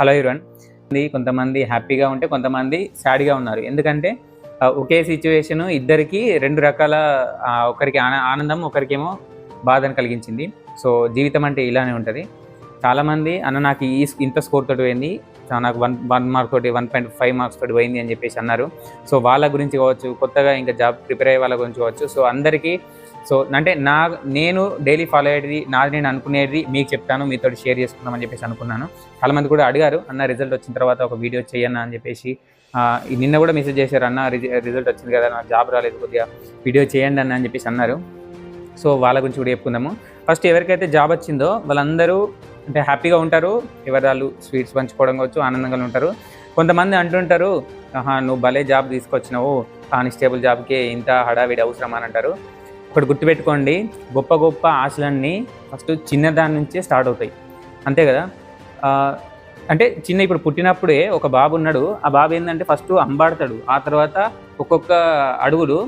Hello హీరోన్ కొంతమంది హ్యాపీగా ఉంటే కొంతమంది సాడ్గా ఉన్నారు. ఎందుకంటే ఒకే సిచ్యువేషన్ ఇద్దరికి రెండు రకాల ఒకరికి ఆన- ఆనందం ఒకరికేమో బాధను కలిగించింది. సో జీవితం అంటే ఇలానే ఉంటుంది. చాలామంది అన్న నాకు ఈ ఇంత స్కోర్ తోటి పోయింది. నాకు వన్ వన్ మార్క్ తోటి వన్ పాయింట్ ఫైవ్ మార్క్స్ తోటి పోయింది అని చెప్పేసి అన్నారు. సో వాళ్ళ గురించి కావచ్చు కొత్తగా ఇంకా జాబ్ ప్రిపేర్ అయ్యే వాళ్ళ గురించి కావచ్చు. సో అందరికీ సో అంటే నా నేను డైలీ ఫాలో అయ్యేది నాది నేను అనుకునేది మీకు చెప్తాను మీతో షేర్ చేసుకుందామని చెప్పేసి అనుకున్నాను. చాలామంది కూడా అడిగారు అన్న రిజల్ట్ వచ్చిన తర్వాత ఒక వీడియో చేయన్నా అని చెప్పేసి. నిన్న కూడా మెసేజ్ చేశారు అన్న రిజల్ట్ వచ్చింది కదా నాకు జాబ్ రాలేదు కొద్దిగా వీడియో చేయండి అన్న అని చెప్పేసి అన్నారు. సో వాళ్ళ గురించి కూడా చెప్పుకుందాము. ఫస్ట్ ఎవరికైతే జాబ్ వచ్చిందో వాళ్ళందరూ అంటే హ్యాపీగా ఉంటారు. ఎవరు వాళ్ళు స్వీట్స్ పంచుకోవడం కావచ్చు ఆనందంగా ఉంటారు. కొంతమంది అంటుంటారు ఆహా నువ్వు భలే జాబ్ తీసుకొచ్చినావు కానిస్టేబుల్ జాబ్కే ఇంత హడావిడి అవసరం అని అంటారు. ఒకటి గుర్తుపెట్టుకోండి గొప్ప గొప్ప ఆశలన్నీ ఫస్ట్ చిన్నదాని నుంచే స్టార్ట్ అవుతాయి. అంతే కదా? అంటే చిన్న ఇప్పుడు పుట్టినప్పుడే ఒక బాబు ఉన్నాడు. ఆ బాబు ఏంటంటే ఫస్ట్ అంబాడతాడు. ఆ తర్వాత ఒక్కొక్క అడుగులు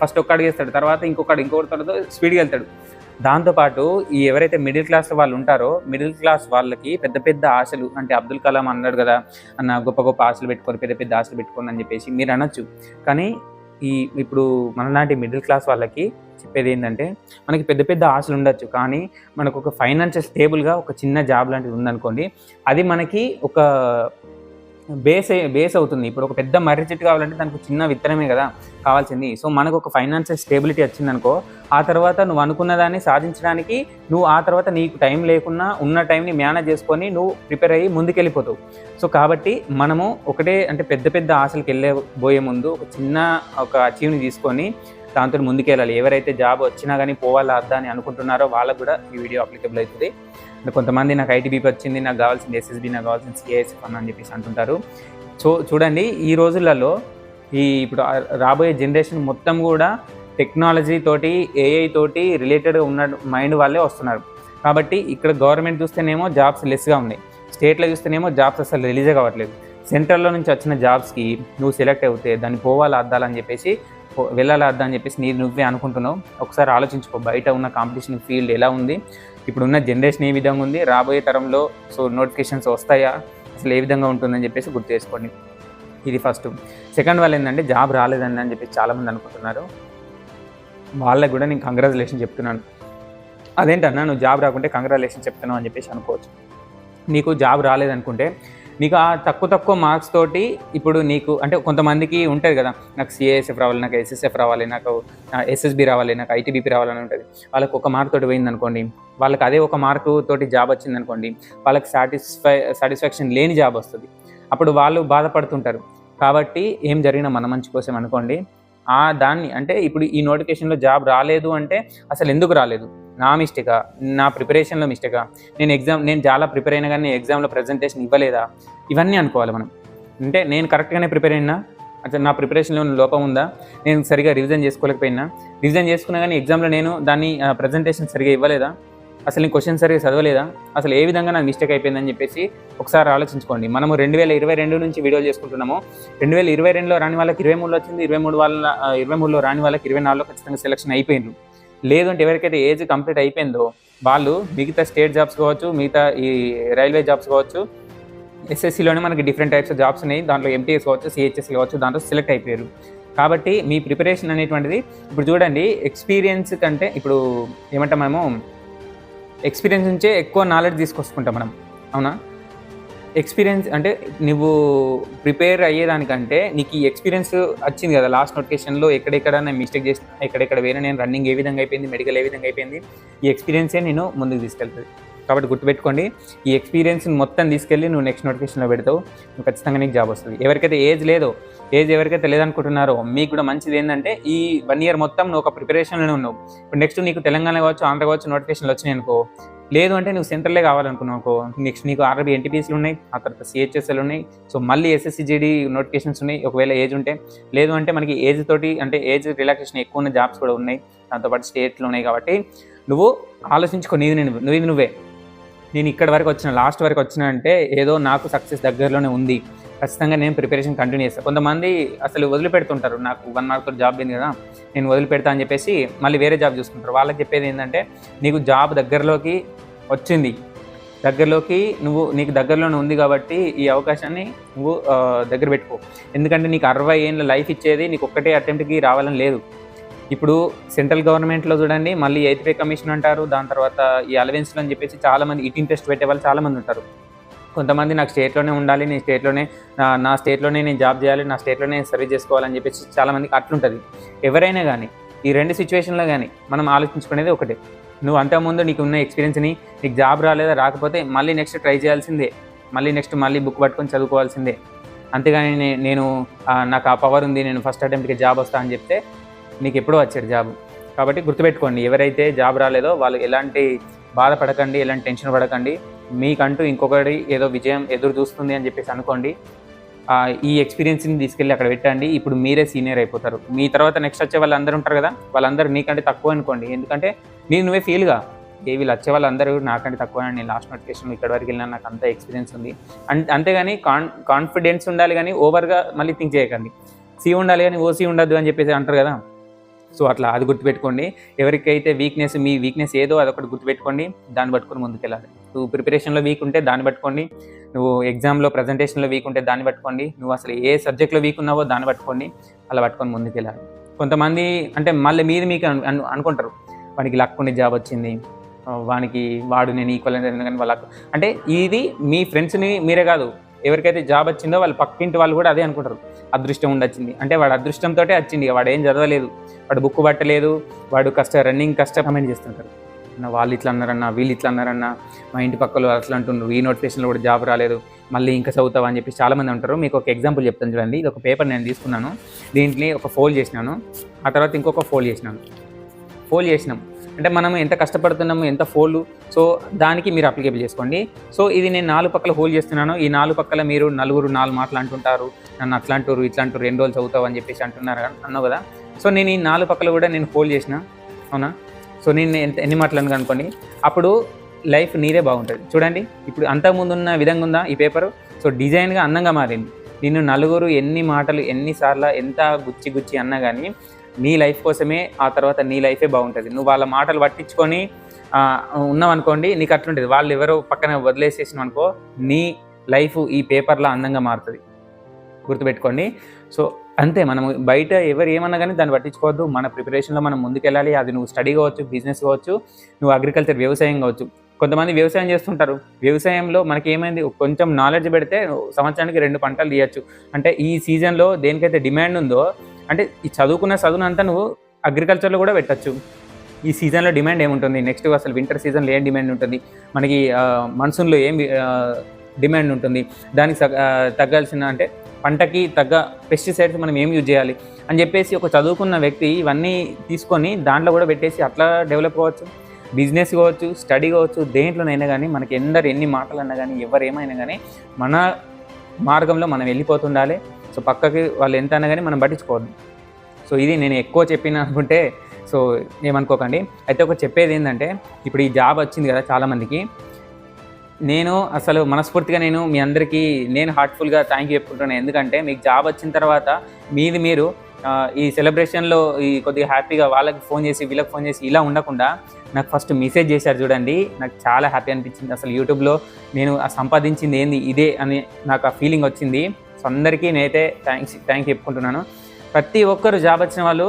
ఫస్ట్ ఒక్క అడుగు వేస్తాడు. తర్వాత ఇంకొకటి ఇంకొకటి తర్వాత స్పీడ్గా వెళ్తాడు. దాంతోపాటు ఈ ఎవరైతే మిడిల్ క్లాస్ వాళ్ళు ఉంటారో మిడిల్ క్లాస్ వాళ్ళకి పెద్ద పెద్ద ఆశలు అంటే అబ్దుల్ కలాం అన్నాడు కదా అన్న గొప్ప గొప్ప ఆశలు పెట్టుకొని పెద్ద పెద్ద ఆశలు పెట్టుకొని అని చెప్పేసి మీరు అనొచ్చు. కానీ ఈ ఇప్పుడు మనలాంటి మిడిల్ క్లాస్ వాళ్ళకి చెప్పేది ఏంటంటే మనకి పెద్ద పెద్ద ఆశలు ఉండొచ్చు కానీ మనకు ఒక ఫైనాన్షియల్ స్టేబుల్గా ఒక చిన్న జాబ్ లాంటిది ఉందనుకోండి అది మనకి ఒక బేస్ బేస్ అవుతుంది. ఇప్పుడు ఒక పెద్ద మర్రి చెట్టు కావాలంటే దానికి ఒక చిన్న విత్తనమే కదా కావాల్సింది. సో మనకు ఒక ఫైనాన్షియల్ స్టేబిలిటీ వచ్చిందనుకో ఆ తర్వాత నువ్వు అనుకున్న దాన్ని సాధించడానికి నువ్వు ఆ తర్వాత నీకు టైం లేకున్నా ఉన్న టైంని మేనేజ్ చేసుకొని నువ్వు ప్రిపేర్ అయ్యి ముందుకెళ్ళిపోతావు. సో కాబట్టి మనము ఒకటే అంటే పెద్ద పెద్ద ఆశలకు వెళ్ళే పోయే ముందు ఒక చిన్న ఒక అచీవ్ని తీసుకొని దాంతో ముందుకెళ్ళాలి. ఎవరైతే జాబ్ వచ్చినా కానీ పోవాలా అద్దా అని అనుకుంటున్నారో వాళ్ళకు కూడా ఈ వీడియో అప్లికబుల్ అవుతుంది. కొంతమంది నాకు ఐటీబీపీ వచ్చింది నాకు కావాల్సింది ఎస్ఎస్బి నాకు కావాల్సింది సిఐఎస్ఎఫ్ అని చెప్పేసి అంటుంటారు. సో చూడండి ఈ రోజులలో ఈ ఇప్పుడు రాబోయే జనరేషన్ మొత్తం కూడా టెక్నాలజీ తోటి ఏఐ తోటి రిలేటెడ్గా ఉన్న మైండ్ వాళ్ళే వస్తున్నారు. కాబట్టి ఇక్కడ గవర్నమెంట్ చూస్తేనేమో జాబ్స్ లెస్గా ఉన్నాయి. స్టేట్లో చూస్తేనేమో జాబ్స్ అసలు రిలీజే కావట్లేదు. సెంట్రల్లో నుంచి వచ్చిన జాబ్స్కి నువ్వు సెలెక్ట్ అవుతే దాన్ని పోవాలా అద్దాలని చెప్పేసి వెళ్ళాలా అని చెప్పేసి నీ నువ్వే అనుకుంటున్నావు. ఒకసారి ఆలోచించుకో బయట ఉన్న కాంపిటీషన్ ఫీల్డ్ ఎలా ఉంది? ఇప్పుడున్న జనరేషన్ ఏ విధంగా ఉంది? రాబోయే తరంలో సో నోటిఫికేషన్స్ వస్తాయా? అసలు ఏ విధంగా ఉంటుందని చెప్పేసి గుర్తు చేసుకోండి. ఇది ఫస్ట్ సెకండ్ వాళ్ళు ఏంటంటే జాబ్ రాలేదని అని చెప్పేసి చాలామంది అనుకుంటున్నారు. వాళ్ళకి కూడా నేను కంగ్రాచులేషన్ చెప్తున్నాను. అదేంటన్నా నువ్వు జాబ్ రాకుంటే కంగ్రాచులేషన్ చెప్తున్నావు అని చెప్పేసి అనుకోవచ్చు. నీకు జాబ్ రాలేదనుకుంటే నీకు ఆ తక్కువ తక్కువ మార్క్స్ తోటి ఇప్పుడు నీకు అంటే కొంతమందికి ఉంటుంది కదా నాకు సిఏఎస్ఎఫ్ రావాలి నాకు ఎస్ఎస్ఎఫ్ రావాలి నాకు ఎస్ఎస్బి రావాలి నాకు ఐటీబీపీ రావాలని ఉంటుంది. వాళ్ళకి ఒక మార్క్ తోటి పోయింది అనుకోండి వాళ్ళకి అదే ఒక మార్కు తోటి జాబ్ వచ్చింది అనుకోండి వాళ్ళకి సాటిస్ఫై సాటిస్ఫాక్షన్ లేని జాబ్ వస్తుంది. అప్పుడు వాళ్ళు బాధపడుతుంటారు. కాబట్టి ఏం జరిగినా మన మంచి కోసం అనుకోండి ఆ దాన్ని అంటే ఇప్పుడు ఈ నోటిఫికేషన్లో జాబ్ రాలేదు అంటే అసలు ఎందుకు రాలేదు? నా మిస్టేకా? నా ప్రిపరేషన్లో మిస్టేకా? నేను ఎగ్జామ్ నేను చాలా ప్రిపేర్ అయినా కానీ ఎగ్జామ్లో ప్రజెంటేషన్ ఇవ్వలేదా? ఇవన్నీ అనుకోవాలి మనం. అంటే నేను కరెక్ట్గానే ప్రిపేర్ అయినా అంటే నా ప్రిపరేషన్లో లోపం ఉందా? నేను సరిగా రివిజన్ చేసుకోలేకపోయినా రివిజన్ చేసుకున్నా కానీ ఎగ్జామ్లో నేను దాన్ని ప్రజెంటేషన్ సరిగా ఇవ్వలేదా? అసలు నేను క్వశ్చన్ సరిగా చదవలేదా? అసలు ఏ విధంగా నాకు మిస్టేక్ అయిపోయిందని చెప్పేసి ఒకసారి ఆలోచించుకోండి. మనము రెండు వేల ఇరవై రెండు నుంచి వీడియోలు చేసుకుంటున్నాము. రెండు వేల ఇరవై రెండులో రాని వాళ్ళకి ఇరవై మూడులో వచ్చింది ఇరవై మూడు వాళ్ళ ఇరవై మూడులో రాని వాళ్ళకి ఇరవై నాలుగులో ఖచ్చితంగా సెలక్షన్ అయిపోయిండ్రు. లేదంటే ఎవరికైతే ఏజ్ కంప్లీట్ అయిపోయిందో వాళ్ళు మిగతా స్టేట్ జాబ్స్ కావచ్చు మిగతా ఈ రైల్వే జాబ్స్ కావచ్చు ఎస్ఎస్సిలోనే మనకి డిఫరెంట్ టైప్స్ ఆఫ్ జాబ్స్ ఉన్నాయి. దాంట్లో ఎంటీఎస్ కావచ్చు సిహెచ్ఎస్ కావచ్చు దాంట్లో సెలెక్ట్ అయిపోయారు. కాబట్టి మీ ప్రిపరేషన్ అనేటువంటిది ఇప్పుడు చూడండి ఎక్స్పీరియన్స్ కంటే ఇప్పుడు ఏమంటాం మనము ఎక్స్పీరియన్స్ నుంచే ఎక్కువ నాలెడ్జ్ తీసుకొచ్చుకుంటాం మనం. అవునా? ఎక్స్పీరియన్స్ అంటే నువ్వు ప్రిపేర్ అయ్యేదానికంటే నీకు ఈ ఎక్స్పీరియన్స్ వచ్చింది కదా లాస్ట్ నోటిఫికేషన్లో ఎక్కడెక్కడ నేను మిస్టేక్ చేసిన ఎక్కడెక్కడ వేరే నేను రన్నింగ్ ఏ విధంగా అయిపోయింది మెడికల్ ఏ విధంగా అయిపోయింది ఈ ఎక్స్పీరియన్సే నేను ముందుకు తీసుకెళ్తుంది. కాబట్టి గుర్తుపెట్టుకోండి ఈ ఎక్స్పీరియన్స్ మొత్తం తీసుకెళ్ళి నువ్వు నెక్స్ట్ నోటిఫికేషన్లో పెడతావు నువ్వు ఖచ్చితంగా నీకు జాబ్ వస్తుంది. ఎవరికైతే ఏజ్ లేదో ఏజ్ ఎవరికైతే లేదనుకుంటున్నారో మీకు కూడా మంచిది ఏంటంటే ఈ వన్ ఇయర్ మొత్తం నువ్వు ఒక ప్రిపరేషన్లోనే ఉన్నావు. ఇప్పుడు నెక్స్ట్ నీకు తెలంగాణ కావచ్చు ఆంధ్ర కావచ్చు నోటిఫికేషన్లు వచ్చినాయి అనుకో లేదు అంటే నువ్వు సెంట్రలే కావాలనుకున్నావు అనుకో. నెక్స్ట్ నీకు ఆర్బీ ఎన్టీపీసీలు ఉన్నాయి ఆ తర్వాత సిహెచ్ఎస్ఎల్ ఉన్నాయి. సో మళ్ళీ ఎస్ఎస్సిజిడి నోటిఫికేషన్స్ ఉన్నాయి. ఒకవేళ ఏజ్ ఉంటే. లేదు అంటే మనకి ఏజ్ తోటి అంటే ఏజ్ రిలాక్సేషన్ ఎక్కువ ఉన్న జాబ్స్ కూడా ఉన్నాయి. దాంతోపాటు స్టేట్లు ఉన్నాయి కాబట్టి నువ్వు ఆలోచించుకో. నీది నేను నువ్వు నువ్వే. నేను ఇక్కడ వరకు వచ్చిన లాస్ట్ వరకు వచ్చిన అంటే ఏదో నాకు సక్సెస్ దగ్గరలోనే ఉంది. ఖచ్చితంగా నేను ప్రిపరేషన్ కంటిన్యూ చేస్తాను కొంతమంది అసలు వదిలిపెడుతుంటారు నాకు వన్ మార్క్తో జాబ్ అయింది కదా నేను వదిలిపెడతా అని చెప్పేసి మళ్ళీ వేరే జాబ్ చూసుకుంటారు. వాళ్ళకి చెప్పేది ఏంటంటే నీకు జాబ్ దగ్గరలోకి వచ్చింది. దగ్గరలోకి నువ్వు నీకు దగ్గరలోనే ఉంది కాబట్టి ఈ అవకాశాన్ని నువ్వు దగ్గర పెట్టుకో. ఎందుకంటే నీకు అరవై ఏళ్ళ లైఫ్ ఇచ్చేది నీకు ఒక్కటే అటెంప్ట్కి రావాలని లేదు. ఇప్పుడు సెంట్రల్ గవర్నమెంట్లో చూడండి మళ్ళీ ఎయిత్ పే కమిషన్ అంటారు దాని తర్వాత ఈ అలవెన్స్లు అని చెప్పేసి చాలామంది ఇట్ ఇంట్రెస్ట్ పెట్టే వాళ్ళు చాలామంది ఉంటారు. కొంతమంది నాకు స్టేట్లోనే ఉండాలి నేను స్టేట్లోనే నా- స్టేట్లోనే నేను జాబ్ చేయాలి నా స్టేట్లోనే సర్వీస్ చేసుకోవాలని చెప్పేసి చాలామందికి అట్లుంటుంది. ఎవరైనా కానీ ఈ రెండు సిచ్యువేషన్లో కానీ మనం ఆలోచించుకునేది ఒకటే. నువ్వు అంతకుముందు నీకు ఉన్న ఎక్స్పీరియన్స్ని నీకు జాబ్ రాలేదా రాకపోతే మళ్ళీ నెక్స్ట్ ట్రై చేయాల్సిందే. మళ్ళీ నెక్స్ట్ మళ్ళీ బుక్ పట్టుకొని చదువుకోవాల్సిందే. అంతేగాని నేను నాకు ఆ పవర్ ఉంది నేను ఫస్ట్ అటెంప్ట్కి జాబ్ వస్తా అని చెప్తే నీకు ఎప్పుడో వచ్చాడు జాబ్ కాబట్టి గుర్తుపెట్టుకోండి ఎవరైతే జాబ్ రాలేదో వాళ్ళు ఎలాంటి బాధపడకండి ఎలాంటి టెన్షన్ పడకండి. మీకంటూ ఇంకొకటి ఏదో విజయం ఎదురు చూస్తుంది అని చెప్పేసి అనుకోండి ఈ ఎక్స్పీరియన్స్ని తీసుకెళ్ళి అక్కడ పెట్టండి. ఇప్పుడు మీరే సీనియర్ అయిపోతారు. మీ తర్వాత నెక్స్ట్ వచ్చే వాళ్ళందరూ ఉంటారు కదా వాళ్ళందరూ నీకంటే తక్కువ అనుకోండి. ఎందుకంటే నేను నువ్వే ఫీల్గా ఏ వీళ్ళు వచ్చే వాళ్ళందరూ నాకంటే తక్కువ నేను లాస్ట్ నోటిఫికేషన్ ఇక్కడ వరకు వెళ్ళినా నాకు అంత ఎక్స్పీరియన్స్ ఉంది. అంతే అంతేగాని కాన్ కాన్ఫిడెన్స్ ఉండాలి కానీ ఓవర్గా మళ్ళీ థింక్ చేయకండి. సి ఉండాలి కానీ ఓసీ ఉండద్దు అని చెప్పేసి అంటారు కదా. సో అట్లా అది గుర్తుపెట్టుకోండి. ఎవరికైతే వీక్నెస్ మీ వీక్నెస్ ఏదో అదొకటి గుర్తుపెట్టుకోండి దాన్ని పట్టుకొని ముందుకెళ్ళాలి. నువ్వు ప్రిపరేషన్లో వీక్ ఉంటే దాన్ని పట్టుకోండి. నువ్వు ఎగ్జామ్లో ప్రజెంటేషన్లో వీక్ ఉంటే దాన్ని పట్టుకోండి. నువ్వు అసలు ఏ సబ్జెక్ట్లో వీక్ ఉన్నావో దాన్ని పట్టుకోండి. అలా పట్టుకొని ముందుకెళ్ళాలి. కొంతమంది అంటే మళ్ళీ మీది మీకు అను- అనుకుంటారు. వానికి లక్ ఉండి జాబ్ వచ్చింది. వానికి వాడు నేను ఈక్వల్ కానీ వాళ్ళకు అంటే ఇది మీ ఫ్రెండ్స్ని మీరే కాదు. ఎవరికైతే జాబ్ వచ్చిందో వాళ్ళు పక్కింటి వాళ్ళు కూడా అదే అనుకుంటారు. అదృష్టం ఉండొచ్చింది అంటే వాడు అదృష్టంతో వచ్చింది. వాడు ఏం చదవలేదు. వాడు బుక్ పట్టలేదు. వాడు కష్ట రన్నింగ్ కష్ట కమెంట్ చేస్తుంటారు. అన్న వాళ్ళు ఇట్లా అన్నారన్న వీళ్ళు ఇట్లా అన్నారన్న మా ఇంటి పక్కలు అట్లా అంటున్నారు ఈ నోటిఫికేషన్లో కూడా జాబ్ రాలేదు. మళ్ళీ ఇంకా చదువుతావా అని చెప్పి చాలామంది ఉంటారు మీకు ఒక ఎగ్జాంపుల్ చెప్తాను చూడండి. ఇది ఒక పేపర్ నేను తీసుకున్నాను. దీంట్లో ఒక ఫోల్డ్ చేసినాను. ఆ తర్వాత ఇంకొక ఫోల్డ్ చేసినాను. ఫోల్డ్ చేసినాం. అంటే మనం ఎంత కష్టపడుతున్నాము ఎంత ఫోల్డ్ సో దానికి మీరు అప్లికేబుల్ చేసుకోండి. సో ఇది నేను నాలుగు పక్కల హోల్ చేస్తున్నాను. ఈ నాలుగు పక్కల మీరు నలుగురు నాలుగు మాటలు అంటుంటారు. నన్ను అట్లా అంటారు ఇట్లా అంటారు రెండు రోజులు చదువుతావు అని చెప్పేసి అంటున్నారు అన్నావు కదా. సో నేను ఈ నాలుగు పక్కల కూడా నేను హోల్ చేసిన. అవునా? సో నేను ఎంత ఎన్ని మాటలు అనగా అనుకోండి. అప్పుడు లైఫ్ నీదే బాగుంటుంది. చూడండి ఇప్పుడు అంతకుముందు ఉన్న విధంగా ఉందా ఈ పేపరు? సో డిజైన్గా అందంగా మారింది. నిన్ను నలుగురు ఎన్ని మాటలు ఎన్నిసార్లు ఎంత గుచ్చి గుచ్చి అన్నా కానీ నీ లైఫ్ కోసమే ఆ తర్వాత నీ లైఫే బాగుంటుంది. నువ్వు వాళ్ళ మాటలు పట్టించుకొని ఉన్నావనుకోండి నీకు అట్లుంటుంది. వాళ్ళు ఎవరో పక్కన వదిలేసేసినావు అనుకో నీ లైఫ్ ఈ పేపర్లో అందంగా మారుతుంది. గుర్తుపెట్టుకోండి. సో అంతే మనం బయట ఎవరు ఏమన్నా కానీ దాన్ని పట్టించుకోవద్దు. మన ప్రిపరేషన్లో మనం ముందుకెళ్ళాలి. అది నువ్వు స్టడీ కావచ్చు బిజినెస్ కావచ్చు నువ్వు అగ్రికల్చర్ వ్యవసాయం కావచ్చు. కొంతమంది వ్యవసాయం చేస్తుంటారు. వ్యవసాయంలో మనకి ఏమైంది కొంచెం నాలెడ్జ్ పెడితే సంవత్సరానికి రెండు పంటలు తీయచ్చు. అంటే ఈ సీజన్లో దేనికైతే డిమాండ్ ఉందో అంటే ఈ చదువుకున్న చదువునంతా నువ్వు అగ్రికల్చర్లో కూడా పెట్టచ్చు. ఈ సీజన్లో డిమాండ్ ఏముంటుంది? నెక్స్ట్ అసలు వింటర్ సీజన్లో ఏం డిమాండ్ ఉంటుంది? మనకి మన్సూన్లో ఏం డిమాండ్ ఉంటుంది? దానికి తగ్గాల్సిన అంటే పంటకి తగ్గ పెస్టిసైడ్స్ మనం ఏం యూజ్ చేయాలి? అని చెప్పేసి ఒక చదువుకున్న వ్యక్తి ఇవన్నీ తీసుకొని దాంట్లో కూడా పెట్టేసి అట్లా డెవలప్ కావచ్చు. బిజినెస్ కావచ్చు స్టడీ కావచ్చు దేంట్లోనైనా కానీ మనకి ఎందరు ఎన్ని మాటలు అన్నా కానీ ఎవరేమైనా ఏమైనా కానీ మన మార్గంలో మనం వెళ్ళిపోతుండాలి. సో పక్కకి వాళ్ళు ఎంత అన్నా కానీ మనం పట్టించుకోవద్దు. సో ఇది నేను ఎక్కువ చెప్పిన అనుకుంటే సో ఏమనుకోకండి. అయితే ఒక చెప్పేది ఏంటంటే ఇప్పుడు ఈ జాబ్ వచ్చింది కదా చాలామందికి. నేను అసలు మనస్ఫూర్తిగా నేను మీ అందరికీ నేను హార్ట్ఫుల్గా థ్యాంక్ యూ చెప్పుకుంటున్నాను. ఎందుకంటే మీకు జాబ్ వచ్చిన తర్వాత మీది మీరు ఈ సెలబ్రేషన్లో ఈ కొద్దిగా హ్యాపీగా వాళ్ళకి ఫోన్ చేసి వీళ్ళకి ఫోన్ చేసి ఇలా ఉండకుండా నాకు ఫస్ట్ మెసేజ్ చేశారు చూడండి. నాకు చాలా హ్యాపీ అనిపించింది. అసలు యూట్యూబ్లో నేను సంపాదించింది ఏంది ఇదే అని నాకు ఆ ఫీలింగ్ వచ్చింది. అందరికీ నేనైతే థ్యాంక్స్ థ్యాంక్ చెప్పుకుంటున్నాను. ప్రతి ఒక్కరు జాబ్ వచ్చిన వాళ్ళు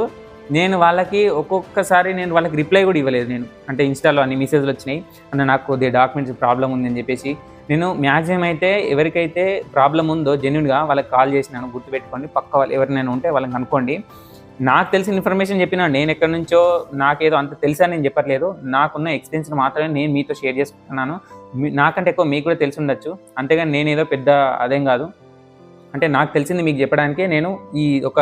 నేను వాళ్ళకి ఒక్కొక్కసారి నేను వాళ్ళకి రిప్లై కూడా ఇవ్వలేదు నేను. అంటే ఇన్స్టాలో అన్ని మెసేజ్లు వచ్చినాయి. అన్న నాకు కొద్దిగా డాక్యుమెంట్స్ ప్రాబ్లం ఉంది అని చెప్పేసి నేను మ్యాక్సిమం అయితే ఎవరికైతే ప్రాబ్లం ఉందో జెన్యున్గా వాళ్ళకి కాల్ చేసినాను గుర్తుపెట్టుకోండి. పక్క వాళ్ళు ఎవరినైనా ఉంటే వాళ్ళని అనుకోండి నాకు తెలిసిన ఇన్ఫర్మేషన్ చెప్పిన నేను ఎక్కడి నుంచో నాకేదో అంత తెలుసా నేను చెప్పట్లేదు. నాకున్న ఎక్స్పీరియన్స్ మాత్రమే నేను మీతో షేర్ చేసుకుంటున్నాను. నాకంటే ఎక్కువ మీకు కూడా తెలిసి ఉండొచ్చు. అంతేగాని నేను ఏదో పెద్ద అదేం కాదు. అంటే నాకు తెలిసింది మీకు చెప్పడానికే నేను ఈ ఒక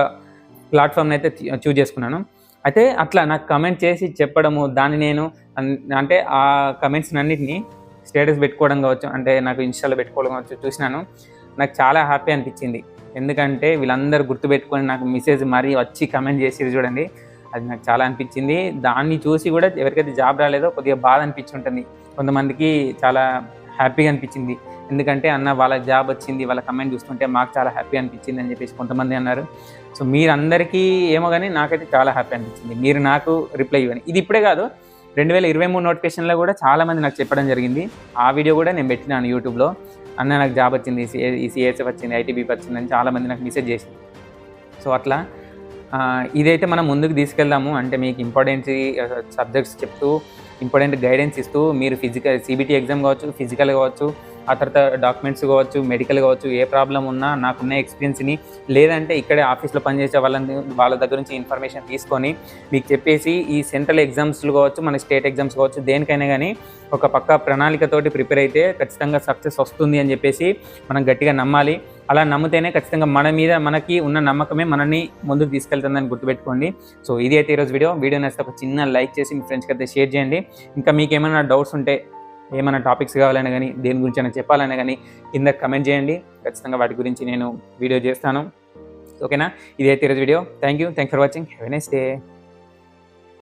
ప్లాట్ఫామ్ని అయితే చూజ్ చేసుకున్నాను. అయితే అట్లా నాకు కమెంట్ చేసి చెప్పడము దాన్ని నేను అన్- అంటే ఆ కమెంట్స్ అన్నిటిని స్టేటస్ పెట్టుకోవడం కావచ్చు అంటే నాకు ఇన్స్టాలో పెట్టుకోవడం కావచ్చు చూసినాను. నాకు చాలా హ్యాపీ అనిపించింది. ఎందుకంటే వీళ్ళందరూ గుర్తుపెట్టుకొని నాకు మెసేజ్ మరీ వచ్చి కమెంట్ చేసి చూడండి. అది నాకు చాలా అనిపించింది. దాన్ని చూసి కూడా ఎవరికైతే జాబ్ రాలేదో కొద్దిగా బాధ అనిపించి ఉంటుంది. కొంతమందికి చాలా హ్యాపీగా అనిపించింది. ఎందుకంటే అన్న వాళ్ళ జాబ్ వచ్చింది వాళ్ళ కమెంట్ చూస్తుంటే మాకు చాలా హ్యాపీ అనిపించింది అని చెప్పేసి కొంతమంది అన్నారు. సో మీరందరికీ ఏమో కానీ నాకైతే చాలా హ్యాపీ అనిపించింది. మీరు నాకు రిప్లై ఇవ్వండి. ఇది ఇప్పుడే కాదు రెండు వేల ఇరవై మూడు నోటిఫికేషన్లో కూడా చాలామంది నాకు చెప్పడం జరిగింది. ఆ వీడియో కూడా నేను పెట్టినాను యూట్యూబ్లో అన్న నాకు జాబ్ వచ్చింది ఈ సిఎస్ఎఫ్ వచ్చింది ఐటీబీపీ వచ్చింది అని చాలామంది నాకు మెసేజ్ చేసింది. సో అట్లా ఇదైతే మనం ముందుకు తీసుకెళ్దాము. అంటే మీకు ఇంపార్టెంట్ సబ్జెక్ట్స్ చెప్తూ ఇంపార్టెంట్ గైడెన్స్ ఇస్తూ మీరు ఫిజికల్ సిబిటీ ఎగ్జామ్ కావచ్చు ఫిజికల్ కావచ్చు ఆ తర్వాత డాక్యుమెంట్స్ కావచ్చు మెడికల్ కావచ్చు ఏ ప్రాబ్లం ఉన్నా నాకున్న ఎక్స్పీరియన్స్ని లేదంటే ఇక్కడే ఆఫీస్లో పనిచేసే వాళ్ళని వాళ్ళ దగ్గర నుంచి ఇన్ఫర్మేషన్ తీసుకొని మీకు చెప్పేసి ఈ సెంట్రల్ ఎగ్జామ్స్లు కావచ్చు మన స్టేట్ ఎగ్జామ్స్ కావచ్చు దేనికైనా కానీ ఒక పక్క ప్రణాళికతోటి ప్రిపేర్ అయితే ఖచ్చితంగా సక్సెస్ వస్తుంది అని చెప్పేసి మనం గట్టిగా నమ్మాలి. అలా నమ్మితేనే ఖచ్చితంగా మన మీద మనకి ఉన్న నమ్మకమే మనల్ని ముందుకు తీసుకెళ్తుందని గుర్తుపెట్టుకోండి. సో ఇది అయితే ఈరోజు వీడియో. వీడియో నచ్చితే ఒక చిన్న లైక్ చేసి మీ ఫ్రెండ్స్కి అయితే షేర్ చేయండి. ఇంకా మీకు ఏమైనా డౌట్స్ ఉంటే ఏమైనా టాపిక్స్ కావాలన్నా కానీ దేని గురించి అయినా చెప్పాలన్నా కానీ కింద కమెంట్ చేయండి. ఖచ్చితంగా వాటి గురించి నేను వీడియో చేస్తాను. ఓకేనా? ఇదైతే ఈరోజు video. Thank you thank for watching have next day